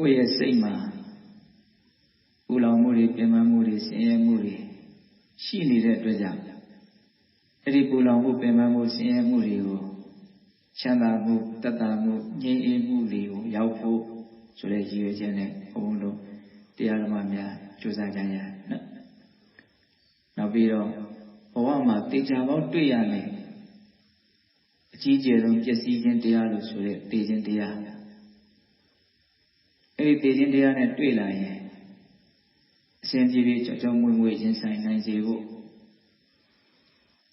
ကိုယ့်ရဲ့စိတ်မှာပူလောင်မှုတွေပြင်ပမှုတွေဆင်းရဲမှုတွေရှိနေတဲ့အတွက်ကြောင့်အဲ့ဒီပူလောင်မှုပင်ပန်းမှုဆင်းရဲမှုတွေကိုချမ်းသာမှုတတ်တာမှုငြိမ်းအေးမှုတွေကိုရောက်ဖို့ဆိုတဲ့ရည်ရွယ်ချက်နဲ့ဘုန်းတို့တရားဓမ္မများကြိုးစားကြရနော်နောက်ပြီးတော့ဘဝမှာတေချာပေါက်တွေ့ရမယ်အကြီးကျယ်ဆုံးပျက်စီးခြင်းတရားလို့ဆိုတဲ့တေခြင်းတရား အဲ့ဒီတေခြင်းတရားနဲ့တွေ့လာရင်အစဉ်ပြေပြေကြောကြောမွေ့မွေ့ရင်ဆိုင်နိုင်စေဖို့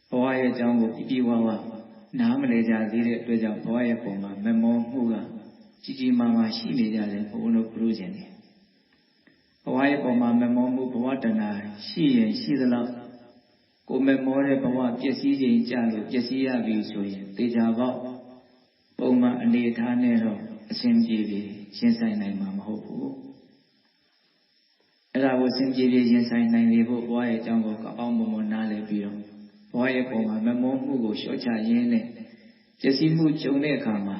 ဘဝရဲ့အကြောင်းကိုပြပြဝဝနားမလဲကြသေးတဲ့အတွက်ကြောင့်ဘဝရဲ့ပုံမှာမမောမှုကကြီးကြီးမားမားရှိနေကြတယ်ဘုန်းတို့ပြုခြင်းတယ်ဘဝရဲ့ပုံမှာမမောမှုဘဝတဏှာရှိရင်ရှိသလောက်ကိုမမောတဲ့ဘဝပျက်စီးခြင်းကြလို့ပျက်စီးရပြီဆိုရင်သေချာပေါက်ပုံမှန်အနေထားနဲ့တော့အစဉ်ပြေပြေ ရှင်းဆိုင်နိုင်မှာမဟုတ်ဘူးအဲ့ဒါကိုအစဉ်ပြေပြေရှင်းဆိုင်နိုင်လေဖို့ဘဝရဲ့အကြောင်းကိုကောင်းအောင်မမနားလည်ပြီးတော့ဘဝရဲ့ပုံမှာမမောမှုကိုလျှော့ချရင်းနဲ့ပျက်စီးမှုကြုံတဲ့အခါမှာ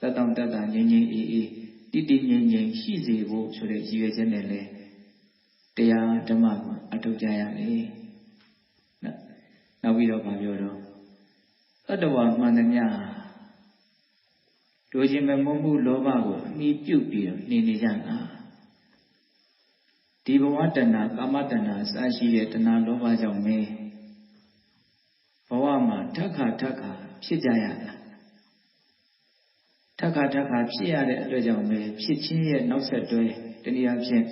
တတ်တောင့်တတ်တာငြိမ်ငြိမ်အေးအေးတိတိငြိမ်ငြိမ်ရှိစေဖို့ဆိုတဲ့ရည်ရွယ်ချက်နဲ့လေတရားဓမ္မကိုအထောက်ကြရမယ်နော်နောက်ပြီးတော့ဗာပြောတော့တတ္တဝါမှန်သမျှ တို့ချင်းမမုန်းမှုလောဘကိုအမိပြုတ်ပြီးတော့နေနေကြတာဒီဘဝတဏ္ဍာကာမတဏ္ဍာအစရှိတဲ့တဏှာလောဘကြောင့်ပဲဘဝမှာထက်ခါထက်ခါဖြစ်ကြရတာထက်ခါထက်ခါဖြစ်ရတဲ့အတွက်ကြောင့်ပဲဖြစ်ချင်းရဲ့နောက်ဆက်တွဲတနည်းအားဖြင့်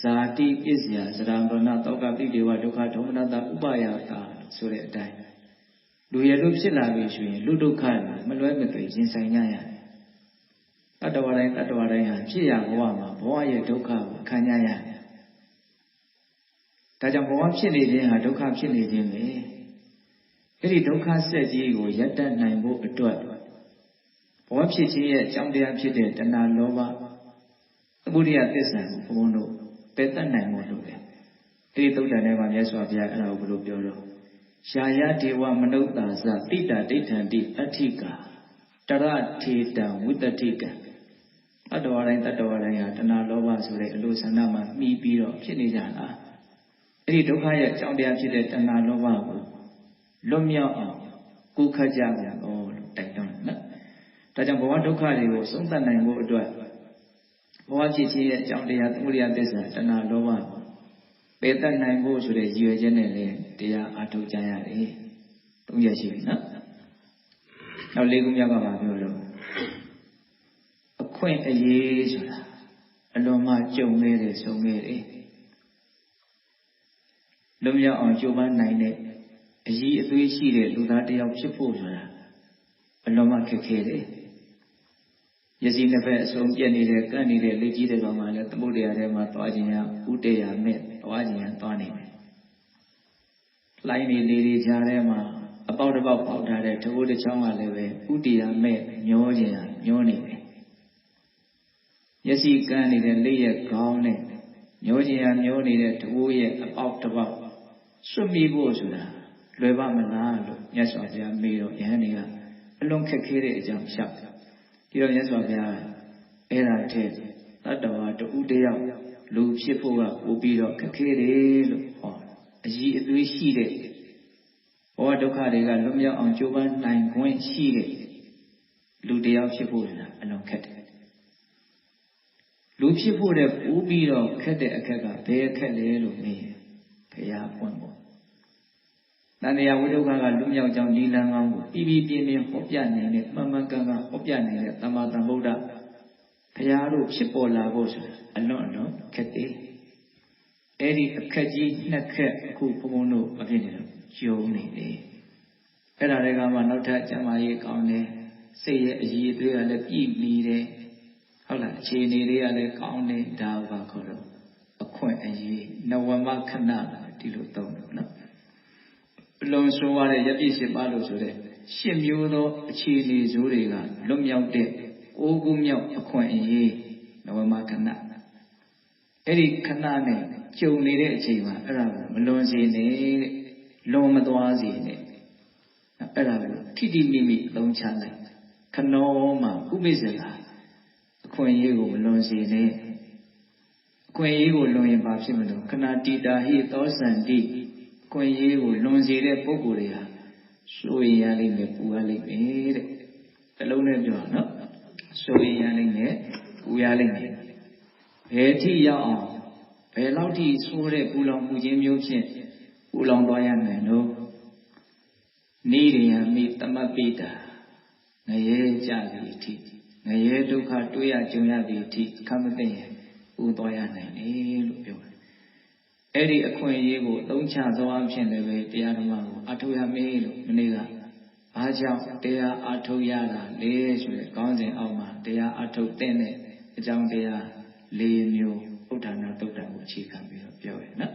ဇာတိပစ္စယသရံဗရဏတောကပိတေဝဒုက္ခဒေါမနတဥပယတာဆိုတဲ့အတိုင်းလူရလို့ဖြစ်လာပြီဆိုရင်လူဒုက္ခ မလွဲမသွေရင်ဆိုင်ကြရတယ်တတ္တဝါတိုင်းတတ္တဝါတိုင်းဟာဖြစ်ရဘဝမှာဘဝရဲ့ဒုက္ခကိုခံကြရတယ်ဒါကြောင့်ဘဝဖြစ်နေခြင်းဟာဒုက္ခဖြစ်နေခြင်းပဲအဲ့ဒီဒုက္ခဆက်ကြီးကိုရပ်တန့်နိုင်ဖို့အတွက်ဘဝဖြစ်ခြင်းရဲ့အကြောင်းတရားဖြစ်တဲ့တဏှာလောဘသမုဒိယသစ္စာကိုဘုန်းတို့ပယ်တတ်နိုင်ဖို့လုပ်တယ်။ဒီသုတ်တန်ထဲမှာမြတ်စွာဘုရားအဲ့ဒါကိုဘယ်လိုပြောတော့ ရှာယဒေဝမနုဿာသတိတာဒိဋ္ဌံတိအဋ္ဌိကာတရထေတံဝိတ္တိကံတတ္တဝါတိုင်းတတ္တဝါတိုင်းဟာတဏှာလောဘဆိုတဲ့အလိုဆန္ဒမှာမှီပြီးတော့ဖြစ်နေကြတာ။အဲ့ဒီဒုက္ခရဲ့အကြောင်းတရားဖြစ်တဲ့တဏှာလောဘကိုလွတ်မြောက်အောင်ကိုယ်ခတ်ကြကြတော့လို့တိုက်တွန်းနော်။ဒါကြောင့်ဘဝဒုက္ခတွေကိုဆုံးသတ်နိုင်ဖို့အတွက်ဘဝဖြစ်ခြင်းရဲ့အကြောင်းတရားသမုဒိယသစ္စာတဏှာလောဘ ပယ်တတ်နိုင်ဖို့ဆိုတဲ့ရည်ရွယ်ချက်နဲ့လည်းတရားအားထုတ်ကြရတယ်။သုံးရရှိပြီနော်။နောက်လေးခုမြောက်ကပါပြောတော့အခွင့်အရေးဆိုတာအလွန်မှကြုံခဲ့တယ်ဆုံးခဲ့တယ်။လွန်မြောက်အောင်ကြိုးပမ်းနိုင်တဲ့အရေးအသွေးရှိတဲ့လူသားတစ်ယောက်ဖြစ်ဖို့ဆိုတာအလွန်မှခက်ခဲတယ်။ မျက်စိနှစ်ဖက်အစုံပြက်နေတဲ့ကန့်နေတဲ့လက်ကြီးတဲ့ကောင်မှလည်းသမုဒ္ဒရာထဲမှာသွားခြင်းရဥတရာမဲ့သွားခြင်းရသွားနေတယ်။လိုင်းနေလေတွေကြားထဲမှာအပေါက်တစ်ပေါက်ပေါက်ထားတဲ့တဘိုးတစ်ချောင်းကလည်းပဲဥတရာမဲ့ညောခြင်းရညောနေတယ်။မျက်စိကန့်နေတဲ့လက်ရဲ့ခေါင်းနဲ့ညောခြင်းရညောနေတဲ့တဘိုးရဲ့အပေါက်တစ်ပေါက်စွတ်မိဖို့ဆိုတာလွယ်ပါမလားလို့မြတ်စွာဘုရားမေးတော့ယဟန်တွေကအလွန်ခက်ခဲတဲ့အကြောင်းရှောက် ဒီတော့မြတ်စွာဘုရားအဲ့ဒါထက်တတ္တဝါတူတယောက်လူဖြစ်ဖို့ကပို့ပြီးတော့ခက်ခဲတယ်လို့ဟောအကြီးအသွေးရှိတဲ့ဘဝဒုက္ခတွေကလွတ်မြောက်အောင်ကြိုးပမ်းနိုင်ခွင့်ရှိတဲ့လူတယောက်ဖြစ်ဖို့လည်းအလွန်ခက်တယ်လူဖြစ်ဖို့တဲ့ပို့ပြီးတော့ခက်တဲ့အခက်ကဘယ်အခက်လဲလို့မေးဘုရားပွင့်ပေါ့ တန်တရားဝိဒုက္ခကလွမြောက်ကြောင်းဒီလံကောင်းကိုပြီးပြီးပြင်းပြင်းဟောပြနိုင်တဲ့မှန်မှန်ကန်ကန်ဟောပြနိုင်တဲ့သမ္မာသမ္ဗုဒ္ဓဘုရားတို့ဖြစ်ပေါ်လာဖို့ဆိုတာအလွန်အလွန်ခက်တယ်။အဲ့ဒီအခက်ကြီးနှစ်ခက်အခုဘုံဘုံတို့အဖြစ်နေတော့ယုံနေတယ်။အဲ့ဒါတွေကမှနောက်ထပ်ကျမကြီးကောင်းတယ်။စိတ်ရဲ့အည်အသွေးကလည်းပြည့်မီတယ်။ဟုတ်လားအခြေအနေတွေကလည်းကောင်းတယ်ဒါဘာခေါ်တော့အခွင့်အရေးနဝမခဏဒီလိုသုံးတယ်နော်။အ လွန်ဆိုးရတဲ့ယပိရှိပါလို့ဆိုတဲ့ရှစ်မျိုးသောအခြေအနေဇိုးတွေကလွတ်မြောက်တဲ့အိုးကူးမြောက်အခွင့်အရေးနဝမခဏအဲ့ဒီခဏနဲ့ကြုံနေတဲ့အချိန်မှာအဲ့ဒါကိုမလွန်စေနဲ့တဲ့လွန်မသွားစေနဲ့အဲ့ဒါကိုထိတိမိမိသုံးချလိုက်ခနောမှာဥပိ္ပဇ္ဇလာအခုခွင့်ရေးကိုမလွန်စေနဲ့အခွင့်ရေးကိုလွန်ရင်ဘာဖြစ်မလို့ခဏတိတာဟိသောစန္တိအ ခွင့်ရေးကိုလွန်စေတဲ့ပုဂ္ဂိုလ်တွေဟာစိုးရင်ရလိမ့်မယ်ပူရလိမ့်မယ်တဲ့တလုံးနဲ့ပြောနော်စိုးရင်ရလိမ့်မယ်ပူရလိမ့်မယ်ဘယ်ထိရောက်အောင်ဘယ်လောက်ထိဆိုးတဲ့ပူလောင်မှုခြင်းမျိုးဖြင့်ပူလောင်သွားရမယ်နော်နေရယမိတမပိတာငရဲကြသည်အထိငရဲဒုက္ခတွေ့ရကြုံရသည်အထိခမသိရင်ပူသွားရနိုင်တယ်လို့ပြောတယ် အဲ့ဒီအခွင့်အရေးကိုသုံးချသောအဖြစ်လည်းပဲတရားဓမ္မကိုအထောက်ရမေးလို့မနေ့ကဘာကြောင့်တရားအထုတ်ရတာလဲဆိုတဲ့ကောင်းစဉ်အောက်မှာတရားအထုတ်တဲ့အကြောင်းတရား၄မျိုးဥဒ္ဒါနာတုတ်တံကိုအခြေခံပြီးတော့ပြောရနော်